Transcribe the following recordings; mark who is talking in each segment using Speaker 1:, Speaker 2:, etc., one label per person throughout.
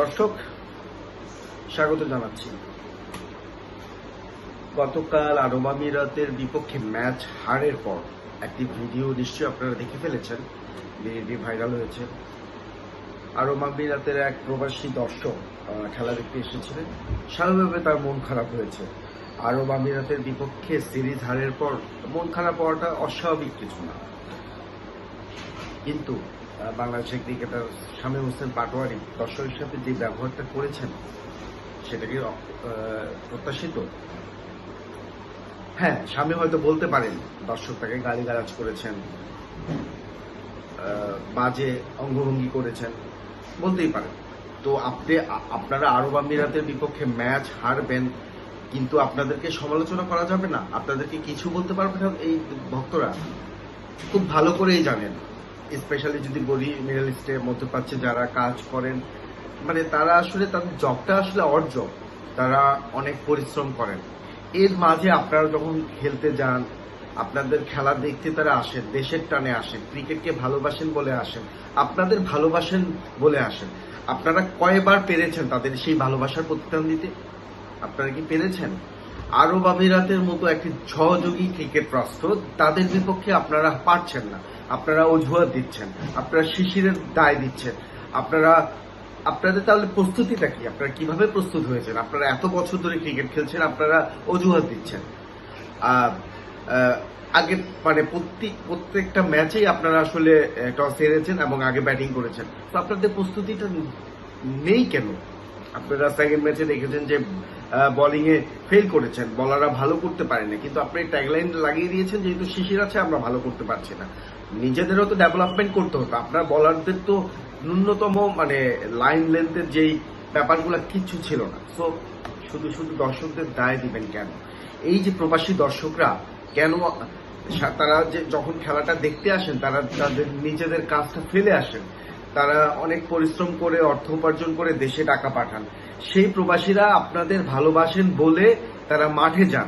Speaker 1: দর্শক, স্বাগত জানাচ্ছি। গতকাল আরব আমিরাতের বিপক্ষে ম্যাচ হারের পর একটি ভিডিও নিশ্চয়ই আপনারা দেখে ফেলেছেন, ভিডিওটি ভাইরাল হয়েছে। আরব আমিরাতের এক প্রবাসী দর্শক খেলা দেখতে এসেছিলেন। স্বাভাবিকভাবে তার মন খারাপ হয়েছে। আরব আমিরাতের বিপক্ষে সিরিজ হারের পর মন খারাপ হওয়াটা অস্বাভাবিক কিছু না। কিন্তু বাংলাদেশের ক্রিকেটার শামীম হোসেন পাটোয়ারি দর্শক হিসাবে যে ব্যবহারটা করেছেন, সেটা কি প্রত্যাশিত? হ্যাঁ স্বামী হয়তো বলতে পারেন, দর্শক তাকে গালিগালাজ করেছেন বাজে অঙ্গভঙ্গি করেছেন, বলতেই পারেন। তো আপনি আপনারা আরব আমিরাতের বিপক্ষে ম্যাচ হারবেন, কিন্তু আপনাদেরকে সমালোচনা করা যাবে না। আপনাদেরকে কিছু বলতে পারবে না এই ভক্তরা। খুব ভালো করেই জানেন। স্পেশালি যদি বলি মিডল ইস্টে মধ্যপ্রাচ্যে যারা কাজ করেন মানে তারা আসলে তাদের জবটা আসলে অর জব তারা অনেক পরিশ্রম করেন। এর মাঝে আপনারা যখন খেলতে যান, আপনাদের খেলা দেখতে তারা আসেন, দেশের টানে আসেন ক্রিকেটকে ভালোবাসেন বলে আসেন, আপনাদের ভালোবাসেন বলে আসেন। আপনারা কয়বার পেরেছেন তাদের সেই ভালোবাসার প্রতিদান দিতে? আপনারা কি পেরেছেন? আরব আমিরাতের মতো একটি সহযোগী ক্রিকেট রাষ্ট্র, তাদের বিপক্ষে আপনারা পারছেন না। আপনারা অজুহাত দিচ্ছেন, আপনারা শিশিরের দায় দিচ্ছেন, আপনারা, আপনাদের তাহলে প্রস্তুতিটা কি? আপনারা কীভাবে প্রস্তুত হয়েছেন? আপনারা এত বছর ধরে ক্রিকেট খেলছেন, আপনারা অজুহাত দিচ্ছেন। আগে মানে প্রত্যেক প্রত্যেকটা ম্যাচেই আপনারা আসলে টস হেরেছেন এবং আগে ব্যাটিং করেছেন। তো আপনাদের প্রস্তুতিটা নেই কেন? আপনারা সেকেন্ড ম্যাচে দেখেছেন যে বোলিং এ ফেল করেছেন। বলাররা ভালো করতে পারেনি, কিন্তু আপনি ট্যাগলাইন লাগিয়ে দিয়েছেন যেহেতু শিশির আছে, আমরা ভালো করতে পারছি না। নিজেদেরও তো ডেভেলপমেন্ট করতে হতো আপনার বলারদের তো ন্যূনতম মানে লাইন লেন্থের যেই ব্যাপারগুলো কিচ্ছু ছিল না। সো শুধু শুধু দর্শকদের দায় দিবেন কেন? এই যে প্রবাসী দর্শকরা কেন তারা যে যখন খেলাটা দেখতে আসেন, তারা তাদের নিজেদের কাজটা ফেলে আসেন। তারা অনেক পরিশ্রম করে, অর্থ উপার্জন করে দেশে টাকা পাঠান। সেই প্রবাসীরা আপনাদের ভালোবাসেন বলে তারা মাঠে যান।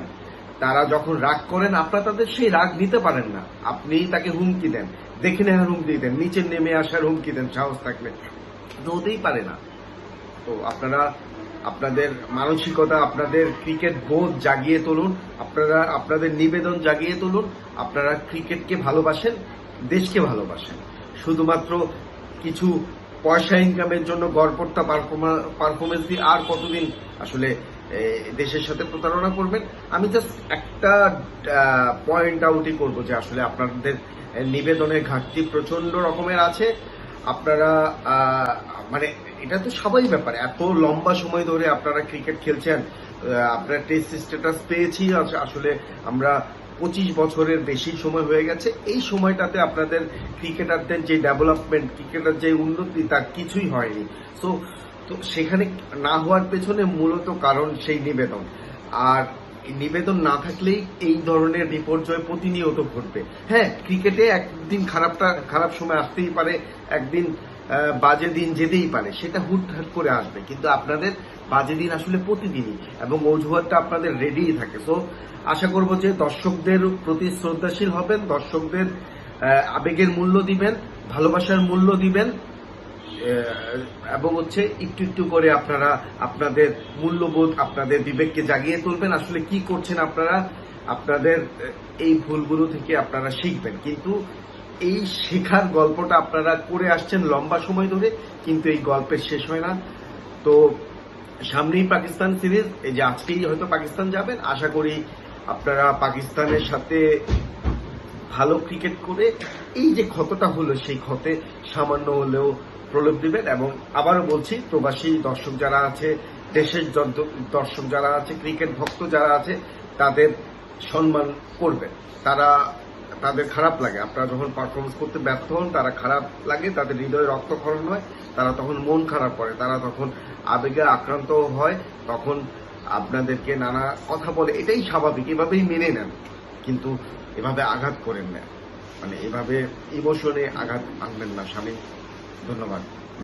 Speaker 1: তারা যখন রাগ করেন, আপনারা তাদের সেই রাগ দিতে পারেন না। আপনি তাকে হুমকি দেন। দেখে নেওয়ার হুমকি দেন। নিচে নেমে আসার হুমকি দেন, সাহস থাকলে। তো হতেই পারে না। তো আপনারা, আপনাদের মানসিকতা, আপনাদের ক্রিকেট বোধ জাগিয়ে তুলুন। আপনারা, আপনাদের নিবেদন জাগিয়ে তুলুন। আপনারা ক্রিকেটকে ভালোবাসেন, দেশকে ভালোবাসেন। শুধুমাত্র কিছু পয়সা ইনকামের জন্য গড়পড়তা পারফরমেন্স দিয়ে আর কতদিন আসলে দেশের সাথে প্রতারণা করবেন। আমি জাস্ট একটা পয়েন্ট আউটই করব যে আসলে আপনাদের নিবেদনের ঘাটতি প্রচণ্ড রকমের আছে। আপনারা মানে এটা তো সবাই ব্যাপার। এত লম্বা সময় ধরে আপনারা ক্রিকেট খেলছেন আপনার টেস্ট স্ট্যাটাস পেয়েছি আসলে আমরা পঁচিশ বছরের বেশি সময় হয়ে গেছে। এই সময়টাতে আপনাদের ক্রিকেটারদের যে ডেভেলপমেন্ট ক্রিকেটার যে উন্নতি, তার কিছুই হয়নি। সো তো সেখানে না হওয়ার পেছনে মূলত কারণ সেই নিবেদন। আর নিবেদন না থাকলেই এই ধরনের বিপর্যয় প্রতিনিয়ত ঘটবে। হ্যাঁ ক্রিকেটে একদিন খারাপটা, খারাপ সময় আসতেই পারে, একদিন বাজে দিন যেতেই পারে, সেটা হুটহাট করে আসবে। কিন্তু আপনাদের বাজে দিন আসলে প্রতিদিনই এবং অজুহাতটা আপনাদের রেডিই থাকে। সো আশা করব যে দর্শকদের প্রতি শ্রদ্ধাশীল হবেন, দর্শকদের আবেগের মূল্য দিবেন, ভালোবাসার মূল্য দিবেন এবং হচ্ছে একটু একটু করে আপনারা আপনাদের মূল্যবোধ, আপনাদের বিবেককে জাগিয়ে তুলবেন। আসলে কি করছেন আপনারা? আপনাদের এই ভুলগুলো থেকে আপনারা শিখবেন। কিন্তু এই শেখার গল্পটা আপনারা করে আসছেন লম্বা সময় ধরে, কিন্তু এই গল্পের শেষ হয় না। তো সামনেই পাকিস্তান সিরিজ, এই যে আজকেই হয়তো পাকিস্তান যাবেন। আশা করি আপনারা পাকিস্তানের সাথে ভালো ক্রিকেট করে, এই যে ক্ষতটা হলো সেই ক্ষতে সামান্য হলেও প্রলোভ দিবেন এবং আবারও বলছি, প্রবাসী দর্শক যারা আছে, দেশের দর্শক যারা আছে, ক্রিকেট ভক্ত যারা আছে, তাদের সম্মান করবেন। তারা, তাদের খারাপ লাগে। আপনারা যখন পারফরমেন্স করতে ব্যর্থ হন, তারা খারাপ লাগে, তাদের হৃদয়ে রক্তক্ষরণ হয়, তারা তখন মন খারাপ করে, তারা তখন আবেগে আক্রান্ত হয়, তখন আপনাদেরকে নানা কথা বলে। এটাই স্বাভাবিক, এভাবেই মেনে নেন। কিন্তু এভাবে আঘাত করেন না। মানে এভাবে ইমোশনে আঘাত আনবেন না, স্বামী। ধন্যবাদ।